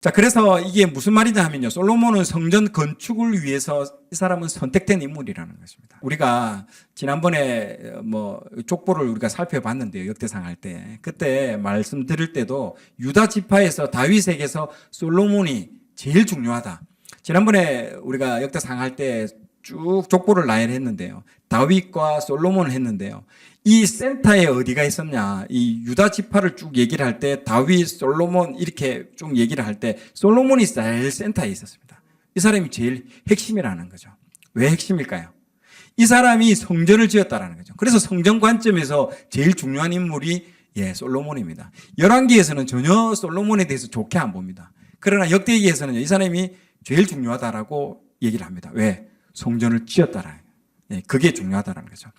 자, 그래서 이게 무슨 말이냐 하면요. 솔로몬은 성전 건축을 위해서 이 사람은 선택된 인물이라는 것입니다. 우리가 지난번에 뭐 족보를 우리가 살펴봤는데요. 역대상 할 때. 그때 말씀드릴 때도 유다 지파에서 다윗에게서 솔로몬이 제일 중요하다. 지난번에 우리가 역대상 할 때 쭉 족보를 나열했는데요. 다윗과 솔로몬을 했는데요. 이 센터에 어디가 있었냐? 이 유다 지파를 쭉 얘기를 할 때 다윗, 솔로몬 이렇게 쭉 얘기를 할 때 솔로몬이 제일 센터에 있었습니다. 이 사람이 제일 핵심이라는 거죠. 왜 핵심일까요? 이 사람이 성전을 지었다라는 거죠. 그래서 성전 관점에서 제일 중요한 인물이 예, 솔로몬입니다. 열왕기에서는 전혀 솔로몬에 대해서 좋게 안 봅니다. 그러나 역대기에서는 이 사람이 제일 중요하다라고 얘기를 합니다. 왜? 성전을 지었다라는 예, 그게 중요하다는 거죠.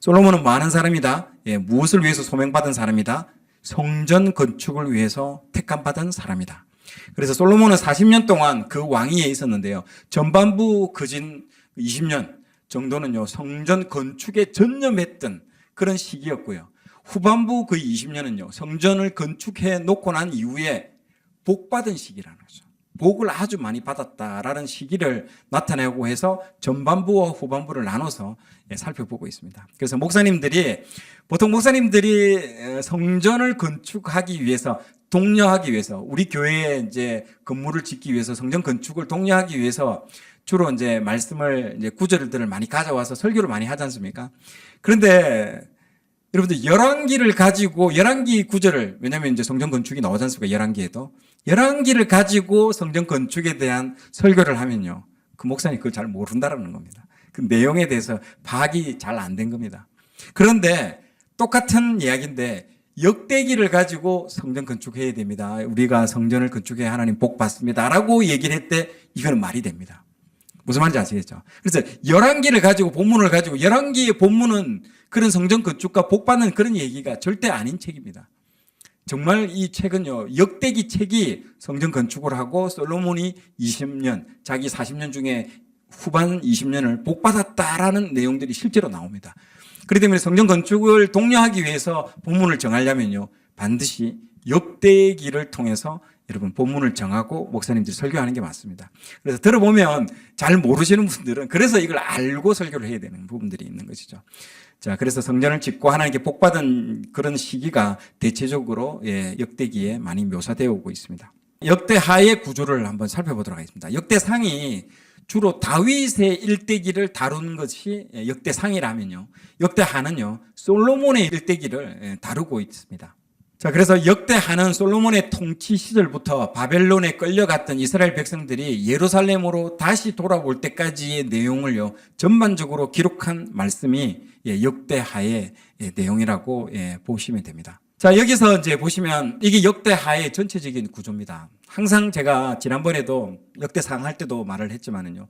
솔로몬은 많은 사람이다. 예, 무엇을 위해서 소명받은 사람이다. 성전 건축을 위해서 택함받은 사람이다. 그래서 솔로몬은 40년 동안 그 왕위에 있었는데요. 전반부 그진 20년 정도는요, 성전 건축에 전념했던 그런 시기였고요. 후반부 그 20년은요, 성전을 건축해 놓고 난 이후에 복받은 시기라는 거죠. 복을 아주 많이 받았다라는 시기를 나타내고 해서 전반부와 후반부를 나눠서 예, 살펴보고 있습니다. 그래서 목사님들이 보통 목사님들이 에, 성전을 건축하기 위해서 독려하기 위해서 우리 교회에 이제 건물을 짓기 위해서 성전 건축을 독려하기 위해서 주로 이제 말씀을 이제 구절들을 많이 가져와서 설교를 많이 하지 않습니까? 그런데 여러분들 열왕기를 가지고 열왕기 구절을 왜냐하면 이제 성전 건축이 나오지 않습니까? 열왕기에도 열왕기를 가지고 성전 건축에 대한 설교를 하면요, 그 목사님 그걸 잘 모른다라는 겁니다. 그 내용에 대해서 파악이 잘 안 된 겁니다. 그런데 똑같은 이야기인데 역대기를 가지고 성전 건축해야 됩니다. 우리가 성전을 건축해 하나님 복 받습니다라고 얘기를 했대 이거는 말이 됩니다. 무슨 말인지 아시겠죠? 그래서 열왕기를 가지고 본문을 가지고 열왕기의 본문은 그런 성전 건축과 복 받는 그런 얘기가 절대 아닌 책입니다. 정말 이 책은요, 역대기 책이 성전 건축을 하고 솔로몬이 20년, 자기 40년 중에 후반 20년을 복받았다라는 내용들이 실제로 나옵니다. 그렇기 때문에 성전 건축을 독려하기 위해서 본문을 정하려면요, 반드시 역대기를 통해서 여러분 본문을 정하고 목사님들이 설교하는 게 맞습니다. 그래서 들어보면 잘 모르시는 분들은 그래서 이걸 알고 설교를 해야 되는 부분들이 있는 것이죠. 자, 그래서 성전을 짓고 하나님께 복받은 그런 시기가 대체적으로 예, 역대기에 많이 묘사되어 오고 있습니다. 역대하의 구조를 한번 살펴보도록 하겠습니다. 역대상이 주로 다윗의 일대기를 다룬 것이 예, 역대상이라면요. 역대하는요. 솔로몬의 일대기를 예, 다루고 있습니다. 자, 그래서 역대 하는 솔로몬의 통치 시절부터 바벨론에 끌려갔던 이스라엘 백성들이 예루살렘으로 다시 돌아올 때까지의 내용을요, 전반적으로 기록한 말씀이 예, 역대 하의 예, 내용이라고 예, 보시면 됩니다. 자, 여기서 이제 보시면 이게 역대 하의 전체적인 구조입니다. 항상 제가 지난번에도 역대상 할 때도 말을 했지만은요.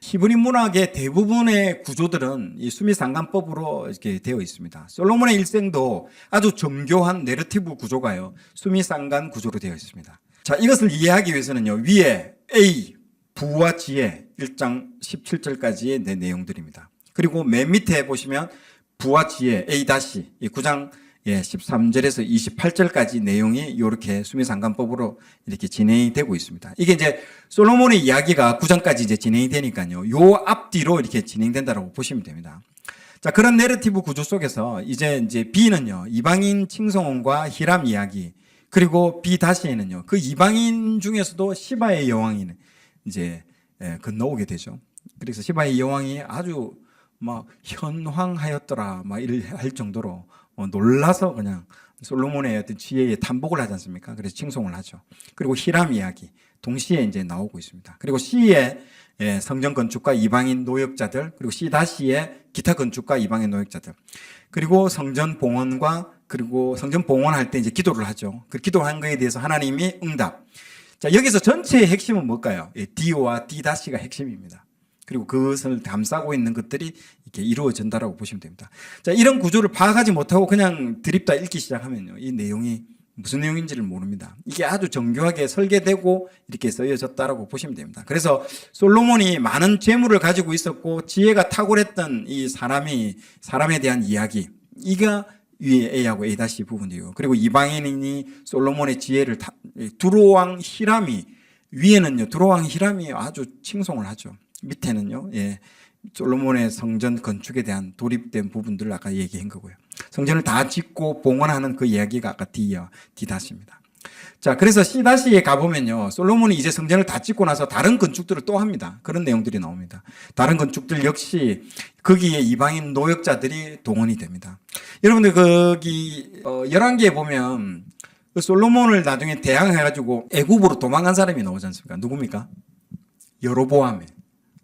히브리 문학의 대부분의 구조들은 이 수미상관법으로 이렇게 되어 있습니다. 솔로몬의 일생도 아주 정교한 내러티브 구조가요. 수미상관 구조로 되어 있습니다. 자, 이것을 이해하기 위해서는요. 위에 A 부와 지혜 1장 17절까지의 내 내용들입니다. 그리고 맨 밑에 보시면 부와 지혜 A 다시 9장 예, 13절에서 28절까지 내용이 이렇게 수미상관법으로 이렇게 진행이 되고 있습니다. 이게 이제 솔로몬의 이야기가 9장까지 이제 진행이 되니까요. 요 앞뒤로 이렇게 진행된다고 보시면 됩니다. 자, 그런 내러티브 구조 속에서 이제 이제 B는요, 이방인 칭송원과 히람 이야기, 그리고 B 다시에는요, 그 이방인 중에서도 시바의 여왕이 이제 예, 건너오게 되죠. 그래서 시바의 여왕이 아주 막 현황하였더라, 막 이럴 할 정도로 어, 놀라서 그냥 솔로몬의 어떤 지혜에 탐복을 하지 않습니까? 그래서 칭송을 하죠. 그리고 히람 이야기 동시에 이제 나오고 있습니다. 그리고 C의 예, 성전 건축과 이방인 노역자들, 그리고 C 다시의 기타 건축과 이방인 노역자들, 그리고 성전 봉헌과 그리고 성전 봉헌할 때 이제 기도를 하죠. 그 기도한 거에 대해서 하나님이 응답. 자 여기서 전체의 핵심은 뭘까요? 예, D와 D 다시가 핵심입니다. 그리고 그것을 감싸고 있는 것들이 이렇게 이루어진다라고 보시면 됩니다. 자, 이런 구조를 파악하지 못하고 그냥 드립다 읽기 시작하면요. 이 내용이 무슨 내용인지를 모릅니다. 이게 아주 정교하게 설계되고 이렇게 쓰여졌다라고 보시면 됩니다. 그래서 솔로몬이 많은 재물을 가지고 있었고 지혜가 탁월했던 이 사람이 사람에 대한 이야기 이가 위에 A하고 A 다시 부분이에요. 그리고 이방인이 솔로몬의 지혜를 타, 두로왕 히람이 위에는요 두로왕 히람이 아주 칭송을 하죠. 밑에는요 예 솔로몬의 성전 건축에 대한 돌입된 부분들을 아까 얘기한 거고요. 성전을 다 짓고 봉헌하는 그 이야기가 아까 D와 D다시입니다. 자, 그래서 C-에 가보면요. 솔로몬이 이제 성전을 다 짓고 나서 다른 건축들을 또 합니다. 그런 내용들이 나옵니다. 다른 건축들 역시 거기에 이방인 노역자들이 동원이 됩니다. 여러분들 거기 어, 11개에 보면 그 솔로몬을 나중에 대항해가지고 애굽으로 도망간 사람이 나오지 않습니까? 누굽니까? 여로보암이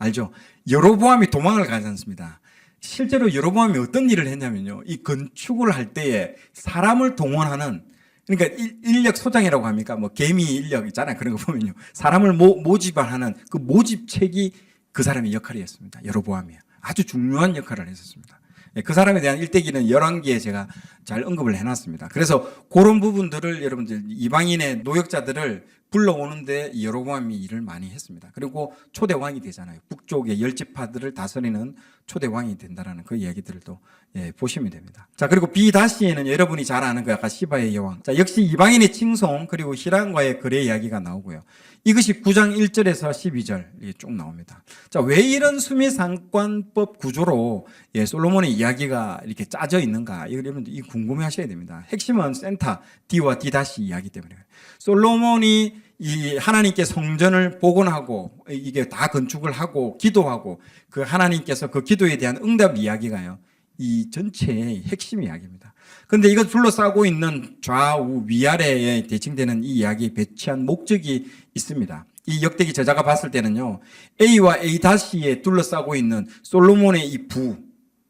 알죠? 여로보암이 도망을 가지 않습니다. 실제로 여로보암이 어떤 일을 했냐면요. 이 건축을 할 때에 사람을 동원하는 그러니까 일- 인력 소장이라고 합니까? 뭐 개미 인력 있잖아요. 그런 거 보면요. 사람을 모, 모집하는 그 모집책이 그 사람의 역할이었습니다. 여로보암이요. 아주 중요한 역할을 했었습니다. 예, 그 사람에 대한 일대기는 11개에 제가 잘 언급을 해놨습니다. 그래서 그런 부분들을 여러분들 이방인의 노역자들을 불러오는데 이 여로보암이 일을 많이 했습니다. 그리고 초대 왕이 되잖아요. 북쪽의 열지파들을 다스리는 초대 왕이 된다라는 그 이야기들도 예, 보시면 됩니다. 자 그리고 비다시에는 여러분이 잘 아는 그 아까 시바의 여왕. 자 역시 이방인의 칭송 그리고 히란과의 거래 이야기가 나오고요. 이것이 9장 1절에서 12절 쭉 나옵니다. 자, 왜 이런 수미 상관법 구조로 예, 솔로몬의 이야기가 이렇게 짜져 있는가? 여러분들 이 궁금해 하셔야 됩니다. 핵심은 센타 D와 D 다시 이야기 때문에. 솔로몬이 이 하나님께 성전을 복원하고 이게 다 건축을 하고 기도하고 그 하나님께서 그 기도에 대한 응답 이야기가요. 이 전체의 핵심 이야기입니다. 그런데 이걸 둘러싸고 있는 좌우 위아래에 대칭되는 이 이야기에 배치한 목적이 있습니다. 이 역대기 저자가 봤을 때는요, A와 A-에 둘러싸고 있는 솔로몬의 이 부,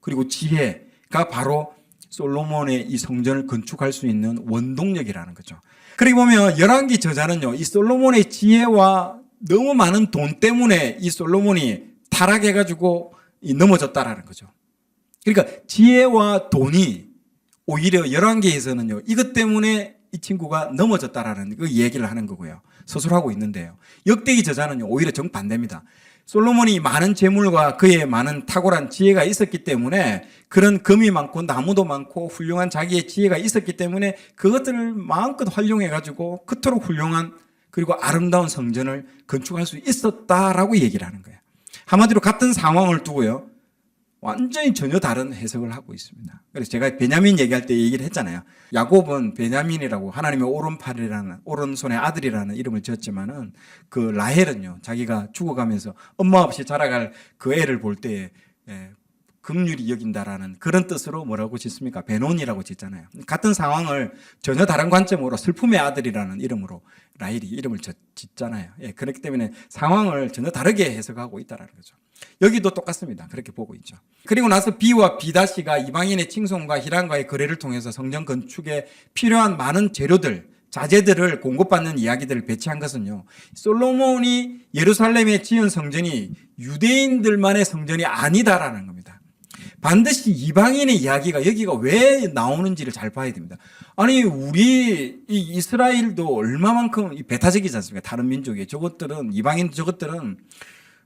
그리고 지혜가 바로 솔로몬의 이 성전을 건축할 수 있는 원동력이라는 거죠. 그리고 보면 열왕기 저자는요, 이 솔로몬의 지혜와 너무 많은 돈 때문에 이 솔로몬이 타락해가지고 이 넘어졌다라는 거죠. 그러니까 지혜와 돈이 오히려 열왕기에서는요, 이것 때문에 이 친구가 넘어졌다라는 그 얘기를 하는 거고요. 서술하고 있는데요. 역대기 저자는요, 오히려 정반대입니다. 솔로몬이 많은 재물과 그의 많은 탁월한 지혜가 있었기 때문에 그런 금이 많고 나무도 많고 훌륭한 자기의 지혜가 있었기 때문에 그것들을 마음껏 활용해 가지고 그토록 훌륭한 그리고 아름다운 성전을 건축할 수 있었다라고 얘기를 하는 거예요. 한마디로 같은 상황을 두고요. 완전히 전혀 다른 해석을 하고 있습니다. 그래서 제가 베냐민 얘기할 때 얘기를 했잖아요. 야곱은 베냐민이라고 하나님의 오른팔이라는 오른손의 아들이라는 이름을 지었지만은 그 라헬은요. 자기가 죽어가면서 엄마 없이 자라갈 그 애를 볼 예, 긍휼히 여긴다라는 그런 뜻으로 뭐라고 짓습니까? 베논이라고 짓잖아요. 같은 상황을 전혀 다른 관점으로 슬픔의 아들이라는 이름으로 라헬이 이름을 짓- 짓잖아요. 예, 그렇기 때문에 상황을 전혀 다르게 해석하고 있다라는 거죠. 여기도 똑같습니다. 그렇게 보고 있죠. 그리고 나서 B와 B다시가 이방인의 칭송과 히란과의 거래를 통해서 성전 건축에 필요한 많은 재료들, 자재들을 공급받는 이야기들을 배치한 것은요. 솔로몬이 예루살렘에 지은 성전이 유대인들만의 성전이 아니다라는 겁니다. 반드시 이방인의 이야기가 여기가 왜 나오는지를 잘 봐야 됩니다. 아니 우리 이 이스라엘도 얼마만큼 이 배타적이지 않습니까? 다른 민족이 저것들은 이방인 저것들은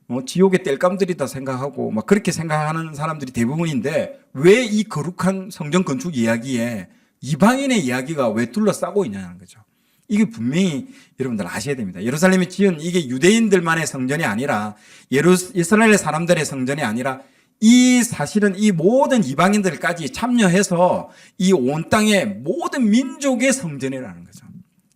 뭐 지옥의 땔감들이다 생각하고 막 그렇게 생각하는 사람들이 대부분인데 왜 이 거룩한 성전 건축 이야기에 이방인의 이야기가 왜 둘러싸고 있냐는 거죠. 이게 분명히 여러분들 아셔야 됩니다. 예루살렘이 지은 이게 유대인들만의 성전이 아니라 예루 이스라엘 사람들의 성전이 아니라 이 사실은 이 모든 이방인들까지 참여해서 이 온 땅의 모든 민족의 성전이라는 거죠.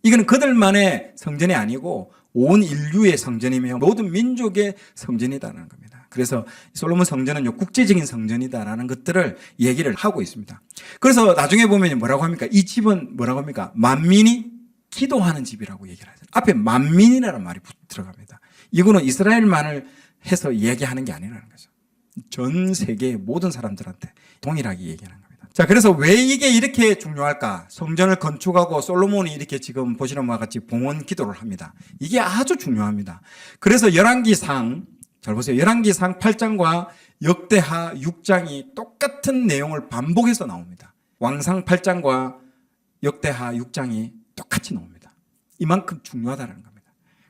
이거는 그들만의 성전이 아니고 온 인류의 성전이며 모든 민족의 성전이다라는 겁니다. 그래서 솔로몬 성전은 국제적인 성전이다라는 것들을 얘기를 하고 있습니다. 그래서 나중에 보면 뭐라고 합니까? 이 집은 뭐라고 합니까? 만민이 기도하는 집이라고 얘기를 하죠. 앞에 만민이라는 말이 붙- 들어갑니다. 이거는 이스라엘만을 해서 얘기하는 게 아니라는 거죠. 전 세계 모든 사람들한테 동일하게 얘기하는 겁니다. 자, 그래서 왜 이게 이렇게 중요할까? 성전을 건축하고 솔로몬이 이렇게 지금 보시는 바와 같이 봉헌 기도를 합니다. 이게 아주 중요합니다. 그래서 열왕기상 잘 보세요. 열왕기상 8장과 역대하 6장이 똑같은 내용을 반복해서 나옵니다. 왕상 8장과 역대하 6장이 똑같이 나옵니다. 이만큼 중요하다는 겁니다.